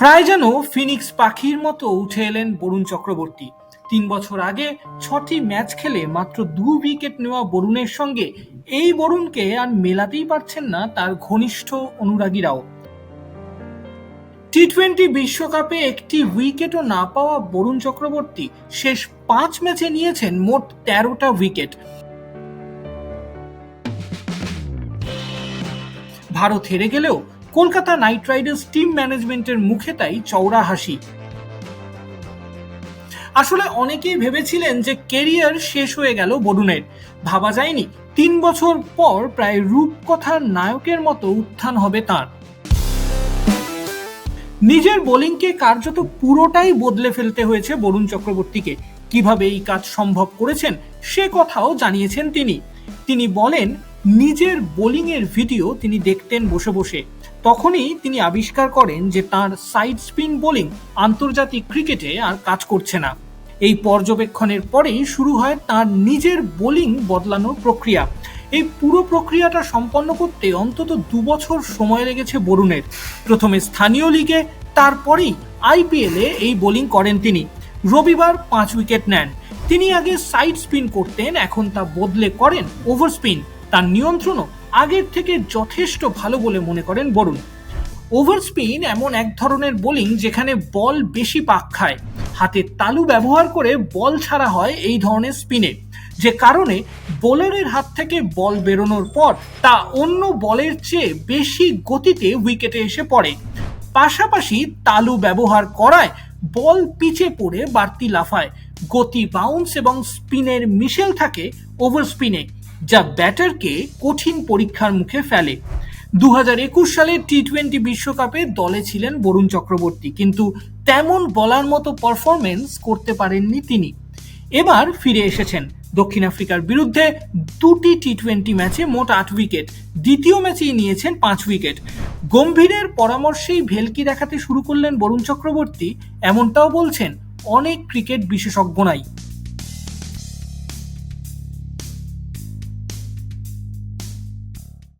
প্রায় যেন ফিনিক্স পাখির মতো উঠে এলেন বরুণ চক্রবর্তী। তিন বছর আগে ছটি ম্যাচ খেলে মাত্র দু উইকেট নেওয়া বরুণের সঙ্গে এই বরুণকে আর মেলাতেই পারছেন না তার ঘনিষ্ঠ অনুরাগীরাও। টি টোয়েন্টি বিশ্বকাপে একটি উইকেটও না পাওয়া বরুণ চক্রবর্তী শেষ পাঁচ ম্যাচে নিয়েছেন মোট তেরোটা উইকেট। ভারত হেরে গেলেও কলকাতা নাইট রাইডার্স টিম ম্যানেজমেন্টের মুখে তাই চওড়া হাসি। আসলে অনেকেই ভেবেছিলেন যে কেরিয়ার শেষ হয়ে গেল বরুণের। ভাবা যায়নি, তিন বছর পর প্রায় রূপকথার নায়কের মতো উত্থান হবে তার। নিজের বোলিংকে কার্যত পুরোটাই বদলে ফেলতে হয়েছে বরুণ চক্রবর্তীকে। কীভাবে এই কাজ সম্ভব করেছেন সে কথাও জানিয়েছেন তিনি। তিনি বলেন, নিজের বোলিংয়ের ভিডিও তিনি দেখতেন বসে বসে। তখনই তিনি আবিষ্কার করেন যে তার সাইড স্পিন বোলিং আন্তর্জাতিক ক্রিকেটে আর কাজ করছে না। এই পর্যবেক্ষণের পরেই শুরু হয় তার নিজের বোলিং বদলানোর প্রক্রিয়া। এই পুরো প্রক্রিয়াটা সম্পন্ন করতে অন্তত দু বছর সময় লেগেছে বরুণের। প্রথমে স্থানীয় লিগে তারপরেই আইপিএলে এই বোলিং করেন তিনি। রবিবার পাঁচ উইকেট নেন। তিনি আগে সাইড স্পিন করতেন, এখন তা বদলে করেন ওভার স্পিন তার নিয়ন্ত্রণও আগের থেকে যথেষ্ট ভালো বলে মনে করেন বরুণ। ওভার স্পিন এমন এক ধরনের বোলিং যেখানে বল বেশি পাক খায়। হাতের তালু ব্যবহার করে বল ছাড়া হয় এই ধরনের স্পিনে। যে কারণে বোলারের হাত থেকে বল বেরোনোর পর তা অন্য বলের চেয়ে বেশি গতিতে উইকেটে এসে পড়ে। পাশাপাশি তালু ব্যবহার করায় বল পিচে পড়ে বাড়তি লাফায়। গতি বাউন্স এবং স্পিনের মিশেল থাকে ওভার স্পিনে। যা ব্যাটারকে কঠিন পরীক্ষার মুখে ফেলে। দু সালে টি টোয়েন্টি বিশ্বকাপে দলে ছিলেন বরুণ চক্রবর্তী, কিন্তু তেমন বলার মতো পারফরমেন্স করতে পারেননি তিনি। এবার ফিরে এসেছেন। দক্ষিণ আফ্রিকার বিরুদ্ধে দুটি টি টোয়েন্টি ম্যাচে মোট আট উইকেট, দ্বিতীয় ম্যাচেই নিয়েছেন পাঁচ উইকেট। গম্ভীরের পরামর্শেই ভেলকি দেখাতে শুরু করলেন বরুণ চক্রবর্তী, এমনটাও বলছেন অনেক ক্রিকেট বিশেষজ্ঞরাই